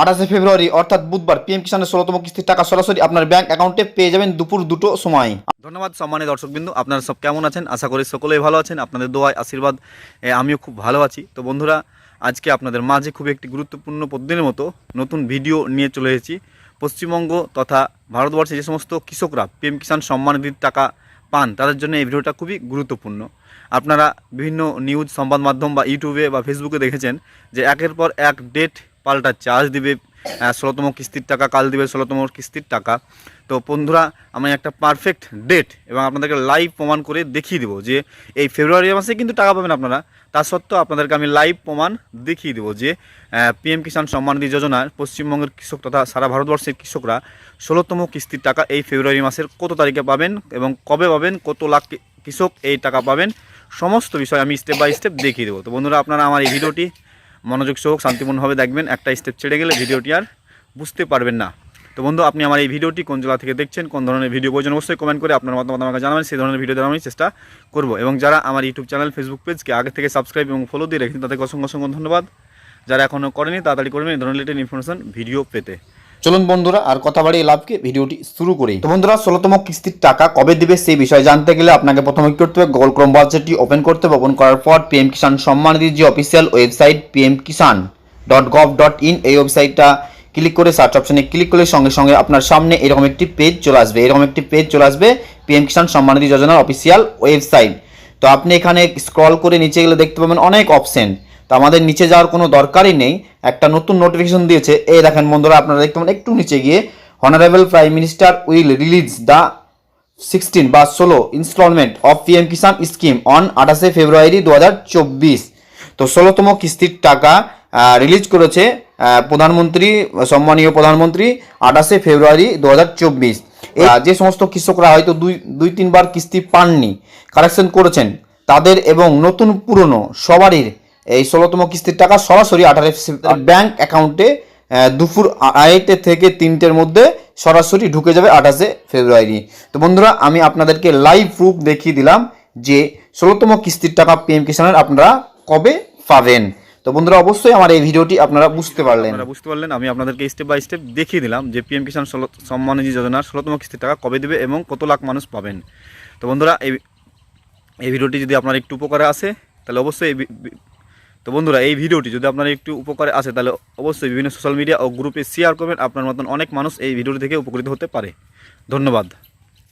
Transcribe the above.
আঠাশে ফেব্রুয়ারি, অর্থাৎ বুধবার পিএম কিষানের ষোলোতম কিস্তির টাকা সরাসরি আপনার ব্যাংক অ্যাকাউন্টে পেয়ে যাবেন দুপুর দুটো সময়। ধন্যবাদ সম্মানিত দর্শকবিন্দু, আপনারা সব কেমন আছেন? আশা করি সকলেই ভালো আছেন, আপনাদের দোয়ায় আশীর্বাদ আমিও খুব ভালো আছি। তো বন্ধুরা, আজকে আপনাদের মাঝে খুব একটি গুরুত্বপূর্ণ প্রতিদিনের মতো নতুন ভিডিও নিয়ে চলে এসেছি। পশ্চিমবঙ্গ তথা ভারতবর্ষে যে সমস্ত কৃষকরা পিএম কিষাণ সম্মান নিধির টাকা পান, তাদের জন্য এই ভিডিওটা খুবই গুরুত্বপূর্ণ। আপনারা বিভিন্ন নিউজ সংবাদ মাধ্যম বা ইউটিউবে বা ফেসবুকে দেখেছেন যে একের পর এক ডেট পাল্টাচ্ছে আজ দিবে ষোলোতম কিস্তির টাকা, কাল দিবে ষোলোতম কিস্তির টাকা। তো বন্ধুরা, আমি একটা পারফেক্ট ডেট এবং আপনাদেরকে লাইভ প্রমাণ করে দেখিয়ে দেবো যে এই ফেব্রুয়ারি মাসে কিন্তু টাকা পাবেন আপনারা। তা সত্ত্বেও আপনাদেরকে আমি লাইভ প্রমাণ দেখিয়ে দেবো যে পিএম কিষাণ সম্মান নিধি যোজনার পশ্চিমবঙ্গের কৃষক তথা সারা ভারতবর্ষের কৃষকরা ষোলোতম কিস্তির টাকা এই ফেব্রুয়ারি মাসের কত তারিখে পাবেন এবং কবে পাবেন, কত লাখ কৃষক এই টাকা পাবেন, সমস্ত বিষয় আমি স্টেপ বাই স্টেপ দেখিয়ে দেবো। তো বন্ধুরা, আপনারা আমার এই ভিডিওটি মনোযোগ সহ শান্তিপূর্ণভাবে দেখবেন, একটা স্টেপ ছেড়ে গেলে ভিডিওটি আর বুঝতে পারবেন না। তো বন্ধু, আপনি আমার এই ভিডিওটি কোন জেলা থেকে দেখছেন, কোন ধরনের ভিডিও প্রয়োজন, অবশ্যই কমেন্ট করে আপনার মতামত আমাকে জানাবেন, সেই ধরনের ভিডিও দেওয়ার আমি চেষ্টা করব। এবং যারা আমার ইউটিউব চ্যানেল ফেসবুক পেজকে আগে থেকে সাবস্ক্রাইব এবং ফলো দিয়ে রেখেছেন, তাদেরকে অসংখ্য অসংখ্য ধন্যবাদ। যারা এখনও করেনি, তাড়াতাড়ি করবেন এই ধরনের রিলেটেড ইনফরমেশন ভিডিও পেতে। চলুন বন্ধুরা, আর কথা বাড়িয়ে লাভকে ভিডিওটি শুরু করি। তো বন্ধুরা, ষোলোতম কিস্তির টাকা কবে দিবে সেই বিষয়ে জানতে গেলে আপনাকে প্রথমে কি করতে হবে? গুগল ক্রোম ব্রাউজারটি ওপেন করতে হবে। ওপেন করার পর পিএম কিষাণ সম্মান যে official website PM Kisan dot gov dot in এই ওয়েবসাইটটা ক্লিক করে সার্চ অপশনে ক্লিক করলে সঙ্গে সঙ্গে আপনার সামনে এরকম একটি পেজ চলে আসবে। এরকম একটি পেজ চলে আসবে পিএম কিষাণ সম্মান নিধি যোজনার অফিসিয়াল ওয়েবসাইট। তো আপনি এখানে স্ক্রল করে নিচে গেলে দেখতে পাবেন অনেক অপশন তো আমাদের নিচে যাওয়ার কোনো দরকারই নেই। একটা নতুন নোটিফিকেশন দিয়েছে, এই দেখেন বন্ধুরা আপনারা দেখতে পাবেন একটু নিচে গিয়ে honourable prime minister will release the sixteen বা ষোলো instalment of PM Kisan scheme on আঠাশে ফেব্রুয়ারি দু হাজার চব্বিশ। তো ষোলোতম কিস্তির টাকা রিলিজ করেছে প্রধানমন্ত্রী, সম্মানীয় প্রধানমন্ত্রী আঠাশে ফেব্রুয়ারি দু হাজার যে সমস্ত কৃষকরা হয়তো দুই দুই, তিনবার কিস্তি পাননি কালেকশন করেছেন, তাদের এবং নতুন পুরনো সবারই এই ষোলোতম কিস্তির টাকা সরাসরি আঠারো ব্যাংক অ্যাকাউন্টে দুপুর আড়াইটে থেকে তিনটের মধ্যে সরাসরি ঢুকে যাবে আঠাশে ফেব্রুয়ারি। তো বন্ধুরা আমি আপনাদেরকে লাইভ প্রুফ দেখিয়ে দিলাম যে ষোলোতম কিস্তির টাকা পিএম কিষানের আপনারা কবে পাবেন। তো বন্ধুরা অবশ্যই আমার এই ভিডিওটি আপনারা বুঝতে পারলেন। বুঝতে পারলেন আমি আপনাদেরকে স্টেপ বাই স্টেপ দেখিয়ে দিলাম যে পিএম কিষাণ ষোলো- সম্মান নিধি যোজনার ষোলোতম কিস্তির টাকা কবে দেবে এবং কত লাখ মানুষ পাবেন। তো বন্ধুরা এই এই ভিডিওটি যদি আপনার একটু উপকারে আসে তাহলে অবশ্যই তো বন্ধুরা, এই ভিডিওটি যদি আপনার একটু উপকারে আসে, তাহলে অবশ্যই বিভিন্ন সোশ্যাল মিডিয়া ও গ্রুপে শেয়ার করবেন। আপনার মতন অনেক মানুষ এই ভিডিওটি থেকে উপকৃত হতে পারে। ধন্যবাদ।